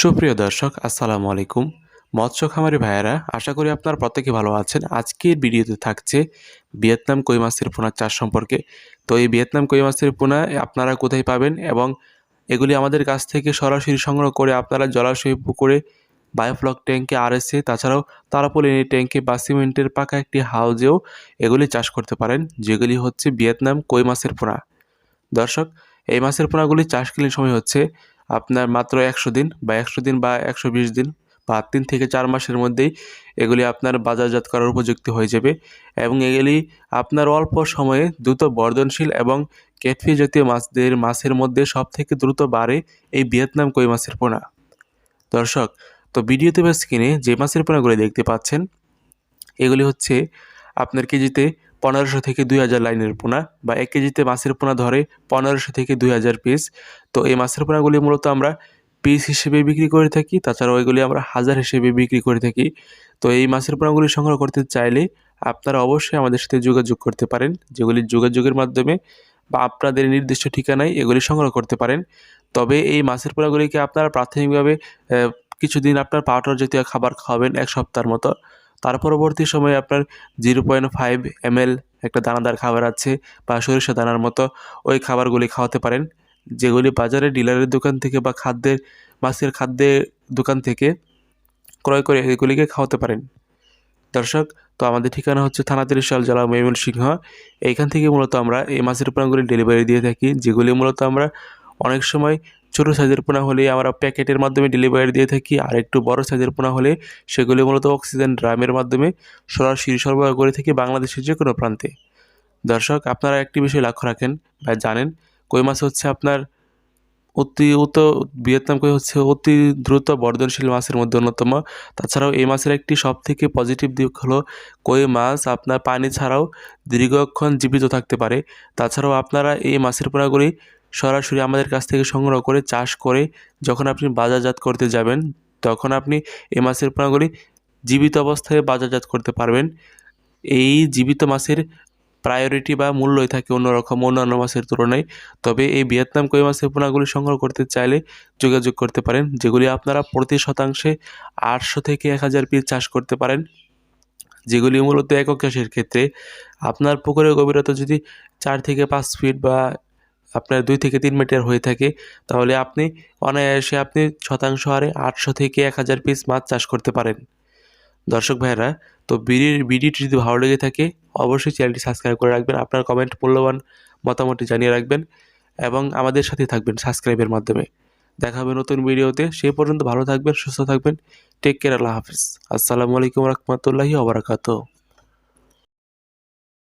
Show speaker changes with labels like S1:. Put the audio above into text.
S1: সুপ্রিয় দর্শক, আসসালামু আলাইকুম। মৎস্য খামারি ভাইয়েরা, আশা করি আপনারা প্রত্যেকে ভালো আছেন। আজকের ভিডিওতে থাকছে ভিয়েতনাম কই মাছের পোনা চাষ সম্পর্কে। তো এই ভিয়েতনাম কই মাছের পোনা আপনারা কোথায় পাবেন এবং এগুলি আমাদের কাছ থেকে সরাসরি সংগ্রহ করে আপনারা জলাশয়, পুকুরে, বায়োফ্লক ট্যাঙ্কে আরএসে তাছাড়াও তারাপলিনি ট্যাঙ্কে বা সিমেন্টের পাকা একটি হাউজেও এগুলি চাষ করতে পারেন, যেগুলি হচ্ছে ভিয়েতনাম কই মাছের পোনা। দর্শক, এই মাছের পোনাগুলি চাষ চাষকালীন সময় হচ্ছে আপনার মাত্র একশো দিন বা একশো দিন বা একশো বিশ দিন বা তিন থেকে চার মাসের মধ্যেই এগুলি আপনার বাজারজাত করার উপযুক্ত হয়ে যাবে এবং এগুলি আপনার অল্প সময়ে দ্রুত বর্ধনশীল এবং ক্যাটফি জাতীয় মাছদের মাছের মধ্যে সব থেকে দ্রুত বাড়ে এই ভিয়েতনাম কই মাছের পোনা। দর্শক, তো ভিডিওতে বা স্ক্রিনে যে মাছের পোনাগুলি দেখতে পাচ্ছেন, এগুলি হচ্ছে আপনার কেজিতে পনেরোশো থেকে দুই হাজার লাইনের পোনা বা এক কেজিতে মাছের পোনা ধরে পনেরোশো থেকে দুই হাজার পিস তো এই মাছের পোনাগুলি মূলত আমরা পিস হিসেবে বিক্রি করে থাকি, তাছাড়াও এগুলি আমরা হাজার হিসেবে বিক্রি করে থাকি। তো এই মাছের পোনাগুলি সংগ্রহ করতে চাইলে আপনারা অবশ্যই আমাদের সাথে যোগাযোগ করতে পারেন, যেগুলি যোগাযোগের মাধ্যমে বা আপনাদের নির্দিষ্ট ঠিকানায় এগুলি সংগ্রহ করতে পারেন। তবে এই মাছের পোনাগুলিকে আপনারা প্রাথমিকভাবে কিছুদিন আপনার পাউডার জাতীয় খাবার খাওয়াবেন এক সপ্তাহের মতো। তার পরবর্তী সময়ে আপনার জিরো পয়েন্ট ফাইভ এম একটা দানাদার খাবার আছে বা সরিষা দানার মতো, ওই খাবারগুলি খাওয়াতে পারেন। যেগুলি বাজারে ডিলারের দোকান থেকে বা খাদ্যের, মাছের খাদ্যের দোকান থেকে ক্রয় করে এগুলিকে খাওয়াতে পারেন। দর্শক, তো আমাদের ঠিকানা হচ্ছে থানা তিরিশাল জেলা ময়মনসিংহ। এইখান থেকে মূলত আমরা এই মাছের পোনাগুলি ডেলিভারি দিয়ে থাকি, যেগুলি মূলত আমরা অনেক সময় ছোটো সাইজের পোনা হলে আমরা প্যাকেটের মাধ্যমে ডেলিভারি দিয়ে থাকি। আর একটু বড় সাইজের পোনা হলে সেগুলি মূলত অক্সিজেন ড্রামের মাধ্যমে সরাসরি সরবরাহ করে থাকি বাংলাদেশের যে কোনো প্রান্তে। দর্শক, আপনারা একটি বিষয় লক্ষ্য রাখেন বা জানেন, কই মাছ হচ্ছে আপনার অতি উত ভিয়েতনাম, কই হচ্ছে অতি দ্রুত বর্ধনশীল মাছের মধ্যে অন্যতম। তাছাড়াও এই মাছের একটি সব থেকে পজিটিভ দিক হলো কই মাছ আপনার পানি ছাড়াও দীর্ঘক্ষণ জীবিত থাকতে পারে। তাছাড়াও আপনারা এই মাছের পোনাগুলি সরাসরি আমাদের কাছ থেকে সংগ্রহ করে চাষ করে যখন আপনি বাজারজাত করতে যাবেন, তখন আপনি এই মাছের পোনাগুলি জীবিত অবস্থায় বাজারজাত করতে পারবেন। এই জীবিত মাছের প্রায়োরিটি বা মূল্যই থাকে অন্যরকম অন্যান্য মাছের তুলনায়। তবে এই ভিয়েতনাম কই মাছের পোনাগুলি সংগ্রহ করতে চাইলে যোগাযোগ করতে পারেন, যেগুলি আপনারা প্রতি শতাংশে আটশো থেকে এক হাজার পিস চাষ করতে পারেন। যেগুলি মূলত একক চাষের ক্ষেত্রে। আপনার পুকুরের গভীরতা যদি চার থেকে পাঁচ ফিট বা আপনার দুই থেকে তিন মিটার হয়ে থাকে, তাহলে আপনি অনায়াসে আপনি শতাংশ হারে আটশো থেকে এক হাজার পিস মাছ চাষ করতে পারেন। দর্শক ভাইয়েরা, তো বিডির ভিডিওটি যদি ভালো লেগে থাকে, অবশ্যই চ্যানেলটি সাবস্ক্রাইব করে রাখবেন, আপনার কমেন্ট মূল্যবান মতামতটি জানিয়ে রাখবেন এবং আমাদের সাথে থাকবেন সাবস্ক্রাইবের মাধ্যমে। দেখা হবে নতুন ভিডিওতে সেই পর্যন্ত ভালো থাকবেন, সুস্থ থাকবেন টেক কেয়ার আল্লাহ হাফিজ। আসসালামু আলাইকুম রহমতুল্লাহি ওবরাকাতুহ